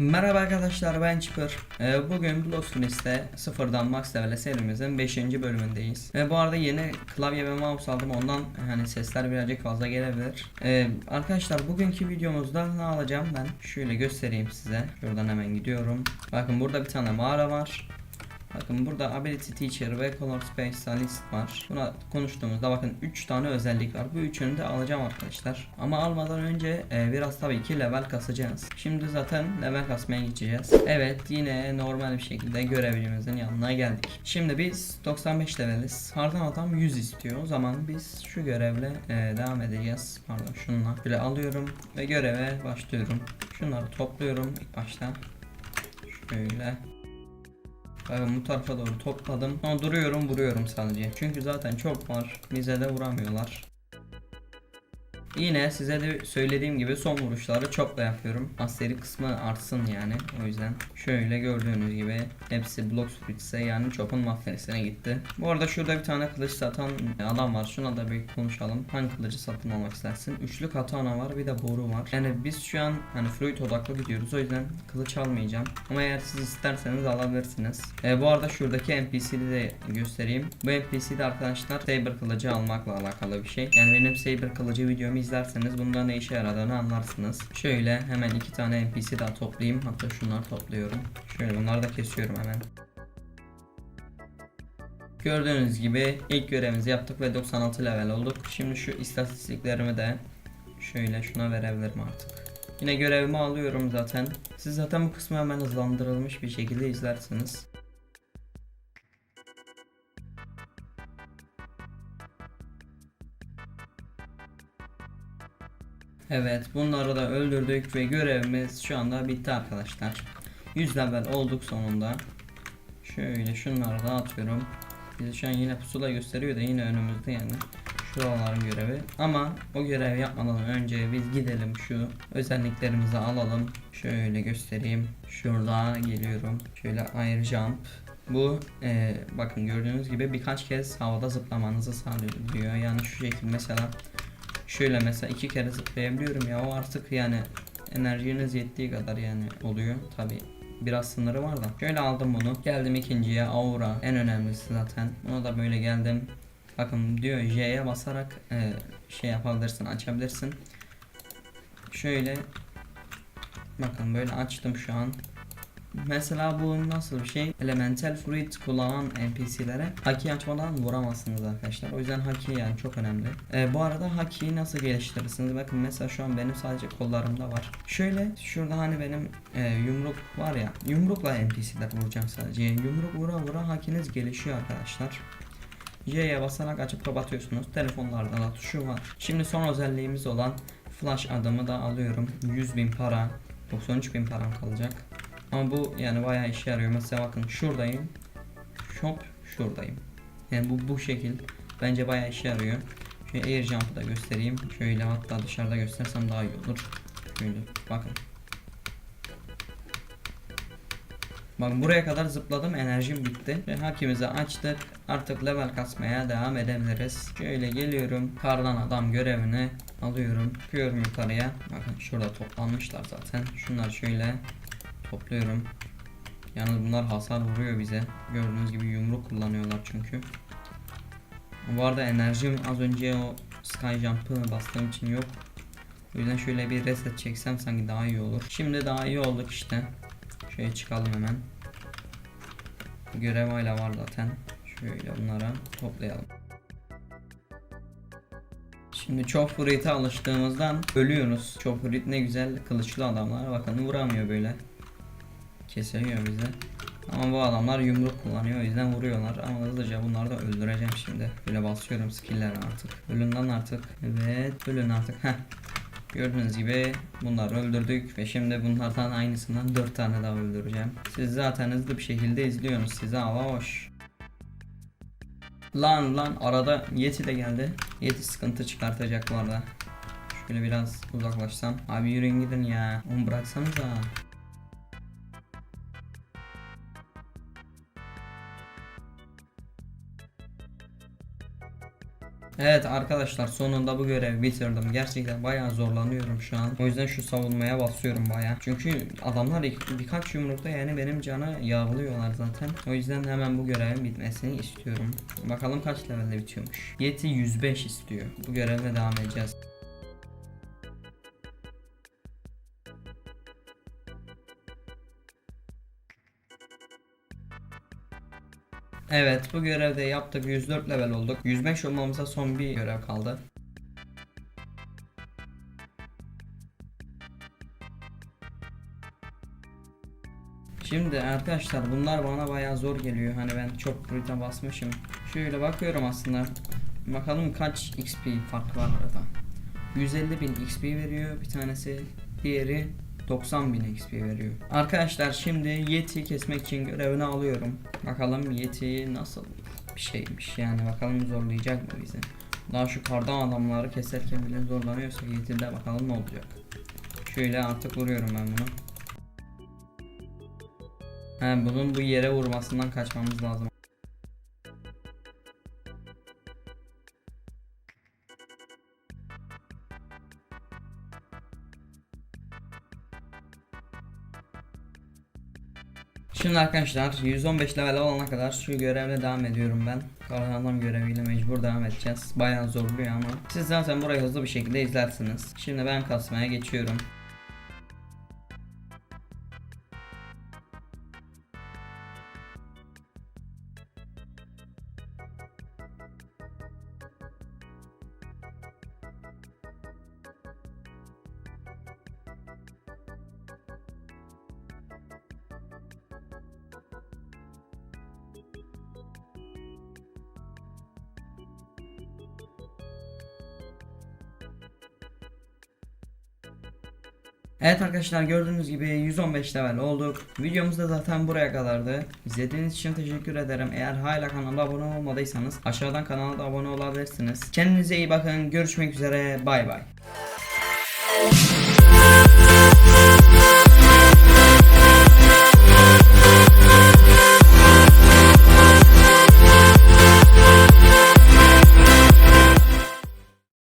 Merhaba arkadaşlar ben Çıpır. Ee, bugün Blossfinis'te sıfırdan max level'e serimizin 5. bölümündeyiz. Ve bu arada yeni klavye ve mouse aldım ondan hani sesler birazcık fazla gelebilir. Ee, arkadaşlar bugünkü videomuzda ne alacağım ben şöyle göstereyim size. Şuradan hemen gidiyorum. Bakın burada bir tane mağara var. Bakın burada Ability Teacher ve Color Space Stylist var. Buna konuştuğumuzda bakın 3 tane özellik var. Bu üçünü de alacağım arkadaşlar. Ama almadan önce e, biraz tabii ki level kasacağız. Şimdi zaten level kasmaya geçeceğiz. Evet yine normal bir şekilde görevlimizin yanına geldik. Şimdi biz 95 leveliz. Hardan adam 100 istiyor. O zaman biz şu görevle e, devam edeceğiz. Pardon şununla. Böyle alıyorum ve göreve başlıyorum. Şunları topluyorum ilk başta. Şöyle. Bakın bu tarafa doğru topladım. Ama duruyorum vuruyorum sadece. Çünkü zaten çok var. Bize de vuramıyorlar. Yine size de söylediğim gibi son vuruşları çokla yapıyorum. Asteri kısmı artsın yani. O yüzden şöyle gördüğünüz gibi hepsi Blox Fritz'e yani Chop'un mahvenesine gitti. Bu arada şurada bir tane kılıç satan adam var. Şuna da bir konuşalım. Hangi kılıcı satın almak istersin? Üçlü katana var bir de boru var. Yani biz şu an hani fluid odaklı gidiyoruz. O yüzden kılıç almayacağım. Ama eğer siz isterseniz alabilirsiniz. E, bu arada şuradaki NPC'yi de göstereyim. Bu NPC'de arkadaşlar Saber kılıcı almakla alakalı bir şey. Yani benim Saber kılıcı videomu izlerseniz bundan ne işe yaradığını anlarsınız. Şöyle hemen iki tane NPC daha toplayayım. Hatta şunları topluyorum. Şöyle bunları da kesiyorum hemen. Gördüğünüz gibi ilk görevimizi yaptık ve 96 level olduk. Şimdi şu istatistiklerimi de şöyle şuna verebilirim artık. Yine görevimi alıyorum zaten. Siz zaten bu kısmı hemen hızlandırılmış bir şekilde izlersiniz. Evet bunları da öldürdük ve görevimiz şu anda bitti arkadaşlar. 100 level olduk sonunda. Şöyle şunları da atıyorum. Bize şu an yine pusula gösteriyor da yine önümüzde yani. Şuraların görevi. Ama o görevi yapmadan önce biz gidelim şu özelliklerimizi alalım. Şöyle göstereyim. Şurada geliyorum. Şöyle air jump. Bu e, bakın gördüğünüz gibi birkaç kez havada zıplamanızı sağlıyor. Yani şu şekilde mesela Şöyle mesela iki kere zıplayabiliyorum ya o artık yani enerjiniz yettiği kadar yani oluyor tabi biraz sınırı var da. Şöyle aldım bunu. Geldim ikinciye aura en önemlisi zaten. Buna da böyle geldim. Bakın diyor J'ye basarak e, şey yapabilirsin açabilirsin. Şöyle bakın böyle açtım şu an. Mesela bu nasıl bir şey? Elemental Fruit kullanan NPC'lere haki açmadan vuramazsınız arkadaşlar. O yüzden haki yani çok önemli. Ee, bu arada hakiyi nasıl geliştirirsiniz? Bakın mesela şu an benim sadece kollarımda var. Şöyle şurada hani benim e, yumruk var ya. Yumrukla NPC'ler vuracağım sadece. Yani yumruk vura vura hakiniz gelişiyor arkadaşlar. J'ye basarak açıp kapatıyorsunuz. Telefonlarda da tuşu var. Şimdi son özelliğimiz olan Flash adımı da alıyorum. 100.000 para. 93.000 param kalacak. Ama bu yani bayağı işe yarıyor. Mesela bakın şuradayım. Shop şuradayım. Yani bu bu şekil bence bayağı işe yarıyor. Şöyle air jump'ı da göstereyim. Şöyle hatta dışarıda göstersem daha iyi olur. Şöyle bakın. Bakın buraya kadar zıpladım enerjim bitti. Ve hakimizi açtık. Artık level kasmaya devam edebiliriz. Şöyle geliyorum. Kardan adam görevini alıyorum. Çıkıyorum yukarıya. Bakın şurada toplanmışlar zaten. Şunlar şöyle Topluyorum. Yalnız bunlar hasar vuruyor bize. Gördüğünüz gibi yumruk kullanıyorlar çünkü. Bu arada enerjim az önce o sky jump'ı bastığım için yok. O yüzden şöyle bir reset çeksem sanki daha iyi olur. Şimdi daha iyi olduk işte. Şöyle çıkalım hemen. Görev hala var zaten. Şöyle bunlara toplayalım. Şimdi çok alıştığımızdan ölüyoruz. Çok ne güzel kılıçlı adamlar. Bakın vuramıyor böyle kesiliyor bize. Ama bu adamlar yumruk kullanıyor o yüzden vuruyorlar ama hızlıca bunları da öldüreceğim şimdi. Böyle basıyorum skill'lere artık. Ölünden artık. Evet ölün artık. Heh. Gördüğünüz gibi bunları öldürdük ve şimdi bunlardan aynısından 4 tane daha öldüreceğim. Siz zaten hızlı bir şekilde izliyorsunuz. Size hava hoş. Lan lan arada Yeti de geldi. Yeti sıkıntı çıkartacak bu arada. Şöyle biraz uzaklaşsam. Abi yürüyün gidin ya. Onu bıraksanıza. Evet arkadaşlar sonunda bu görevi bitirdim. Gerçekten bayağı zorlanıyorum şu an. O yüzden şu savunmaya basıyorum bayağı. Çünkü adamlar birkaç yumrukta yani benim canı yağlıyorlar zaten. O yüzden hemen bu görevin bitmesini istiyorum. Bakalım kaç levelde bitiyormuş. Yeti 105 istiyor. Bu görevle devam edeceğiz. Evet bu görevde yaptık 104 level olduk. 105 olmamıza son bir görev kaldı. Şimdi arkadaşlar bunlar bana bayağı zor geliyor. Hani ben çok brute basmışım. Şöyle bakıyorum aslında. Bakalım kaç XP fark var arada. 150 bin XP veriyor bir tanesi. Diğeri 90 bin XP veriyor. Arkadaşlar şimdi Yeti kesmek için görevini alıyorum. Bakalım Yeti nasıl bir şeymiş yani bakalım zorlayacak mı bizi. Daha şu kardan adamları keserken bile zorlanıyorsa Yeti'de bakalım ne olacak. Şöyle artık vuruyorum ben bunu. He bunun bu yere vurmasından kaçmamız lazım. Şimdi arkadaşlar 115 level olana kadar şu görevle devam ediyorum ben. Adam göreviyle mecbur devam edeceğiz. Bayağı zorluyor ama. Siz zaten burayı hızlı bir şekilde izlersiniz. Şimdi ben kasmaya geçiyorum. Evet arkadaşlar gördüğünüz gibi 115 level olduk. Videomuz da zaten buraya kadardı. İzlediğiniz için teşekkür ederim. Eğer hala kanala abone olmadıysanız aşağıdan kanala da abone olabilirsiniz. Kendinize iyi bakın. Görüşmek üzere. Bay bay.